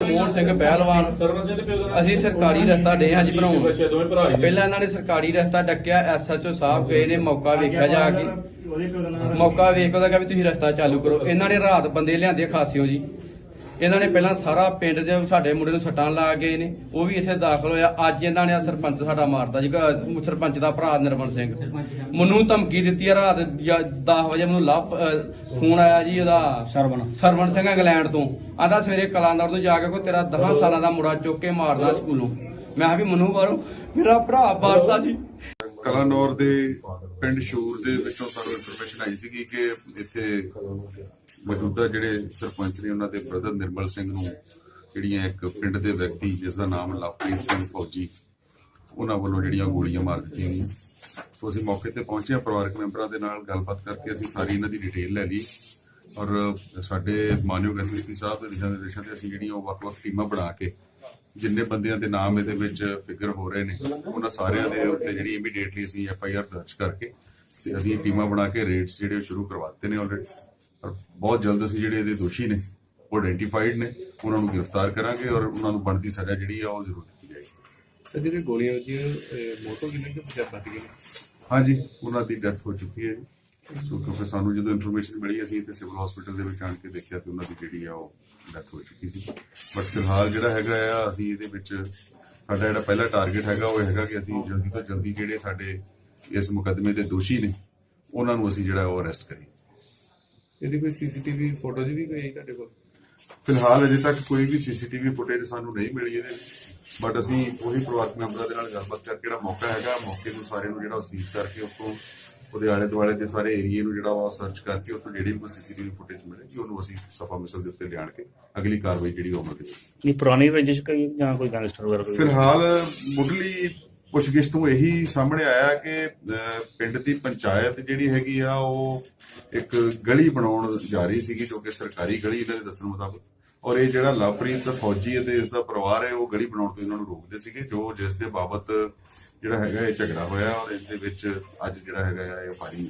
ਮੋਹਨ ਸਿੰਘ ਪਹਿਲਵਾਨ। ਅਸੀਂ ਸਰਕਾਰੀ ਰਸਤਾ ਡੇ ਹਾਂ ਜੀ ਬਣਾਉਣ। ਪਹਿਲਾਂ ਇਹਨਾਂ ਨੇ ਸਰਕਾਰੀ ਰਸਤਾ ਡੱਕਿਆ ਐਸਐਚਓ ਸਾਹਿਬ ਗਏ ਨੇ, ਮੌਕਾ ਵੇਖਿਆ ਜਾ ਕੇ। ਮੌਕਾ ਵੇਖ ਉਹਦਾ ਕਿਹਾ ਵੀ ਤੁਸੀਂ ਰਸਤਾ ਚਾਲੂ ਕਰੋ। ਇਹਨਾਂ ਨੇ ਰਾਤ ਬੰਦੇ ਲਿਆਂਦੇ ਖਾਸਿਓ ਜੀ। ਇਹਨਾਂ ਨੇ ਪਹਿਲਾਂ ਸਾਰਾ ਪਿੰਡ ਦੇ ਸਾਡੇ ਮੁੰਡੇ ਨੂੰ ਸੱਟਾਂ ਲਾ ਗਏ ਨੇ ਉਹ ਵੀ ਇੱਥੇ ਦਾਖਲ ਹੋਇਆ। ਅੱਜ ਇਹਨਾਂ ਨੇ ਆਹ ਸਰਪੰਚ ਸਾਡਾ ਮਾਰਦਾ ਜੀ ਅਹ ਸਰਪੰਚ ਦਾ ਭਰਾ ਨਿਰਮਲ ਸਿੰਘ। ਮੈਨੂੰ ਧਮਕੀ ਦਿੱਤੀ ਆ ਰਾਤ 10 ਵਜੇ ਮੈਨੂੰ ਲੱਭ ਫੋਨ ਆਇਆ ਜੀ ਉਹਦਾ। ਸਰਵਣ। ਸਰਵਣ ਸਿੰਘ ਇੰਗਲੈਂਡ ਤੋਂ। ਆਂਦਾ ਸਵੇਰੇ ਕਲਾਨੌਰ ਤੋਂ ਜਾ ਕੇ ਕੋਈ ਤੇਰਾ 10 ਸਾਲਾਂ ਦਾ ਮੁੰਡਾ ਚੁੱਕ ਕੇ ਮਾਰਦਾ ਸਕੂਲੋਂ। ਮੈਂ ਕਿਹਾ ਵੀ ਮਨੂ ਬਾਰੋ ਮੇਰਾ ਭਰਾ ਮਾਰਦਾ ਜੀ। ਕਲਾਨੌਰ ਦੇ ਪਿੰਡ ਸ਼ੂਰ ਦੇ ਵਿੱਚੋਂ ਸਾਨੂੰ ਇਨਫੋਰਮੇਸ਼ਨ ਆਈ ਸੀਗੀ ਕਿ ਇੱਥੇ ਮੌਜੂਦਾ ਜਿਹੜੇ ਸਰਪੰਚ ਨੇ ਉਹਨਾਂ ਦੇ ਬ੍ਰਦਰ ਨਿਰਮਲ ਸਿੰਘ ਨੂੰ, ਜਿਹੜੀਆਂ ਇੱਕ ਪਿੰਡ ਦੇ ਵਿਅਕਤੀ ਜਿਸ ਦਾ ਨਾਮ ਲਵਪ੍ਰੀਤ ਸਿੰਘ ਫੌਜੀ, ਉਹਨਾਂ ਵੱਲੋਂ ਜਿਹੜੀਆਂ ਗੋਲੀਆਂ ਮਾਰ ਦਿੱਤੀਆਂ ਗਈਆਂ। ਸੋ ਅਸੀਂ ਮੌਕੇ ਤੇ ਪਹੁੰਚੇ ਹਾਂ, ਪਰਿਵਾਰਕ ਮੈਂਬਰਾਂ ਦੇ ਨਾਲ ਗੱਲਬਾਤ ਕਰਕੇ ਅਸੀਂ ਸਾਰੀ ਇਹਨਾਂ ਦੀ ਡਿਟੇਲ ਲੈ ਲਈ ਔਰ ਸਾਡੇ ਮਾਨਯੋਗ ਐਸਐਸਪੀ ਸਾਹਿਬ ਦੇ ਦਿਸ਼ਾ ਨਿਰਦੇਸ਼ਾਂ ਤੇ ਅਸੀਂ ਜਿਹੜੀਆਂ ਉਹ ਵੱਖ-ਵੱਖ ਟੀਮਾਂ ਬਣਾ ਕੇ ਜਿੰਨੇ ਬੰਦਿਆਂ ਦੇ ਨਾਮ ਇਹਦੇ ਵਿੱਚ ਫਿਗਰ ਹੋ ਰਹੇ ਨੇ, ਉਹਨਾਂ ਸਾਰਿਆਂ ਦੇ ਉੱਤੇ ਜਿਹੜੀ ਇਮੀਡੀਏਟਲੀ ਅਸੀਂ ਐਫ ਆਈ ਆਰ ਦਰਜ ਕਰਕੇ ਤੇ ਅਸੀਂ ਟੀਮਾਂ ਬਣਾ ਕੇ ਰੇਡਸ ਜਿਹੜੇ ਉਹ ਸ਼ੁਰੂ ਕਰਵਾਤੇ ਨੇ ਆਲਰੇਡੀ ਔਰ ਬਹੁਤ ਜਲਦ ਅਸੀਂ ਜਿਹੜੇ ਇਹਦੇ ਦੋਸ਼ੀ ਨੇ ਉਹ ਆਇਡੈਂਟੀਫਾਈਡ ਨੇ ਉਹਨਾਂ ਨੂੰ ਗ੍ਰਿਫਤਾਰ ਕਰਾਂਗੇ ਔਰ ਉਹਨਾਂ ਨੂੰ ਬਣਦੀ ਸਜ਼ਾ ਜਿਹੜੀ ਆ ਉਹ ਜ਼ਰੂਰ ਦਿੱਤੀ ਜਾਏਗੀ। ਤੇ ਜਿਹੜੇ ਗੋਲੀਆਂ ਵੱਜੀਆਂ ਅਹ, ਮੌਤ ਹੋ ਗਈ ਨੇ ਕਿ ਬਚਾ ਬਚ ਗਏ ਹਾਂਜੀ ਉਹਨਾਂ ਦੀ ਡੈਥ ਹੋ ਚੁੱਕੀ ਹੈ ਜੀ। ਸੋ ਕਿਉਂਕਿ ਸਾਨੂੰ ਜਦੋਂ ਇਨਫੋਰਮੇਸ਼ਨ ਮਿਲੀ ਅਸੀਂ ਤੇ ਸਿਵਲ ਹਸਪੀਟਲ ਦੇ ਵਿੱਚ ਆਣ ਕੇ ਦੇਖਿਆ ਤੇ ਉਹਨਾਂ ਦੀ ਜਿਹੜੀ ਆ ਉਹ ਡੈਥ ਹੋ ਚੁੱਕੀ ਸੀ। ਬਟ ਫਿਲਹਾਲ ਜਿਹੜਾ ਹੈਗਾ ਆ ਅਸੀਂ ਇਹਦੇ ਵਿੱਚ ਸਾਡਾ ਜਿਹੜਾ ਪਹਿਲਾ ਟਾਰਗੇਟ ਹੈਗਾ ਉਹ ਹੈਗਾ ਕਿ ਅਸੀਂ ਜਲਦੀ ਤੋਂ ਜਲਦੀ ਜਿਹੜੇ ਸਾਡੇ ਇਸ ਮੁਕੱਦਮੇ ਦੇ ਦੋਸ਼ੀ ਨੇ ਉਹਨਾਂ ਨੂੰ ਅਸੀਂ ਜਿਹੜਾ ਉਹ ਅਰੈਸਟ ਕਰੀਏ। ਇਹਦੀ ਕੋਈ ਸੀਸੀਟੀਵੀ ਫੋਟੋਜ਼ ਵੀ ਕੋਈ ਆਈ ਤੁਹਾਡੇ ਕੋਲ? ਫਿਲਹਾਲ ਅਜੇ ਤੱਕ ਕੋਈ ਵੀ ਸੀਸੀਟੀਵੀ ਫੁਟੇਜ ਸਾਨੂੰ ਨਹੀਂ ਮਿਲੀ ਇਹਦੇ ਵਿੱਚ। ਬਟ ਅਸੀਂ ਉਹੀ ਪਰਿਵਾਰਕ ਮੈਂਬਰਾਂ ਦੇ ਨਾਲ ਗੱਲਬਾਤ ਕਰਕੇ ਜਿਹੜਾ ਮੌਕਾ ਹੈਗਾ ਮੌਕੇ ਨੂੰ ਸਾਰੇ ਨੂੰ ਜਿਹੜਾ ਸੀਜ਼ ਕਰਕੇ ਉੱਥੋਂ ਉਹਦੇ ਆਲੇ ਦੁਆਲੇ ਦੇ ਸਾਰੇ ਏਰੀਏ ਨੂੰ ਜਿਹੜਾ ਉਹ ਸਰਚ ਕਰਕੇ ਉੱਥੋਂ ਜਿਹੜੀ ਵੀ ਕੋਈ ਸੀਸੀਟੀਵੀ ਫੁਟੇਜ ਮਿਲੇਗੀ ਉਹਨੂੰ ਅਸੀਂ ਸਫਾ ਮਿਸਲ ਦੇ ਉੱਤੇ ਲਿਆਣ ਕੇ ਅਗਲੀ ਕਾਰਵਾਈ ਜਿਹੜੀ ਉਹ ਅਮਲ ਦੇ ਪੁਰਾਣੀ ਰੰਜਿਸ਼ ਕੋਈ ਜਾਂ ਕੋਈ ਗੈਂਗਸਟਰ ਵਗੈਰਾ ਕੋਈ? ਫਿਲਹਾਲ ਮੁੱਢਲੀ ਪੁੱਛਗਿੱਛ ਤੋਂ ਇਹੀ ਸਾਹਮਣੇ ਆਇਆ ਕਿ ਪਿੰਡ ਦੀ ਪੰਚਾਇਤ ਜਿਹੜੀ ਹੈਗੀ ਆ, ਉਹ ਇੱਕ ਗਲੀ ਬਣਾਉਣ ਜਾ ਰਹੀ ਸੀਗੀ, ਜੋ ਕਿ ਸਰਕਾਰੀ ਗਲੀ ਇਹਨਾਂ ਦੇ ਦੱਸਣ ਮੁਤਾਬਕ। ਔਰ ਇਹ ਜਿਹੜਾ ਲਵਪ੍ਰੀਤ ਫੌਜੀ ਅਤੇ ਇਸ ਦਾ ਪਰਿਵਾਰ ਹੈ, ਉਹ ਗਲੀ ਬਣਾਉਣ ਤੋਂ ਇਹਨਾਂ ਨੂੰ ਰੋਕਦੇ ਸੀਗੇ, ਜੋ ਜਿਸ ਦੇ ਬਾਬਤ ਜਿਹੜਾ ਹੈਗਾ ਇਹ ਝਗੜਾ ਹੋਇਆ, ਔਰ ਇਸ ਦੇ ਵਿੱਚ ਅੱਜ ਜਿਹੜਾ ਹੈਗਾ ਆ, ਇਹ ਫਾਇਰਿੰਗ